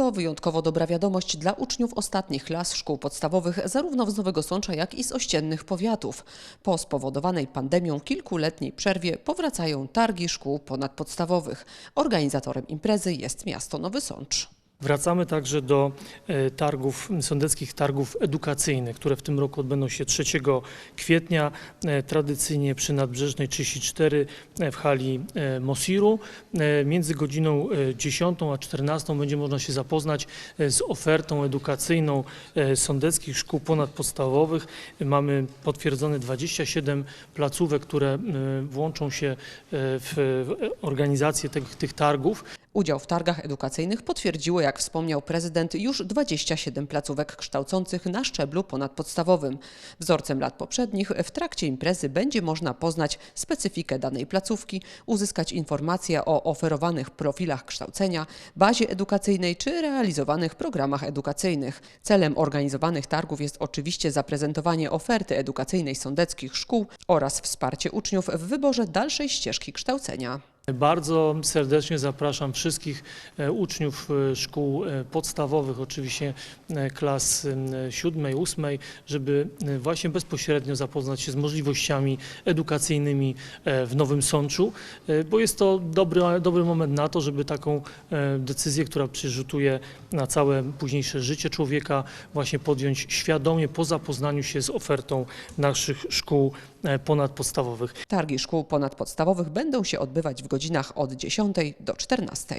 To wyjątkowo dobra wiadomość dla uczniów ostatnich klas szkół podstawowych zarówno z Nowego Sącza, jak i z ościennych powiatów. Po spowodowanej pandemią kilkuletniej przerwie powracają targi szkół ponadpodstawowych. Organizatorem imprezy jest miasto Nowy Sącz. Wracamy także do e, targów, sądeckich targów edukacyjnych, które w tym roku odbędą się 3 kwietnia, e, tradycyjnie przy Nadbrzeżnej 34 w hali e, Mosiru. E, Między godziną e, 10 a 14 będzie można się zapoznać e, z ofertą edukacyjną e, sądeckich szkół ponadpodstawowych. Mamy potwierdzone 27 placówek, które e, włączą się e, w organizację tych, tych targów. Udział w targach edukacyjnych potwierdziło, jak wspomniał prezydent, już 27 placówek kształcących na szczeblu ponadpodstawowym. Wzorcem lat poprzednich w trakcie imprezy będzie można poznać specyfikę danej placówki, uzyskać informacje o oferowanych profilach kształcenia, bazie edukacyjnej czy realizowanych programach edukacyjnych. Celem organizowanych targów jest oczywiście zaprezentowanie oferty edukacyjnej sądeckich szkół oraz wsparcie uczniów w wyborze dalszej ścieżki kształcenia. Bardzo serdecznie zapraszam wszystkich e, uczniów e, szkół e, podstawowych, oczywiście klas siódmej, ósmej, żeby właśnie bezpośrednio zapoznać się z możliwościami edukacyjnymi w Nowym Sączu, bo jest to dobry, dobry moment na to, żeby taką decyzję, która przyrzutuje na całe późniejsze życie człowieka, właśnie podjąć świadomie po zapoznaniu się z ofertą naszych szkół ponadpodstawowych. Targi szkół ponadpodstawowych będą się odbywać w godzinach od 10 do 14.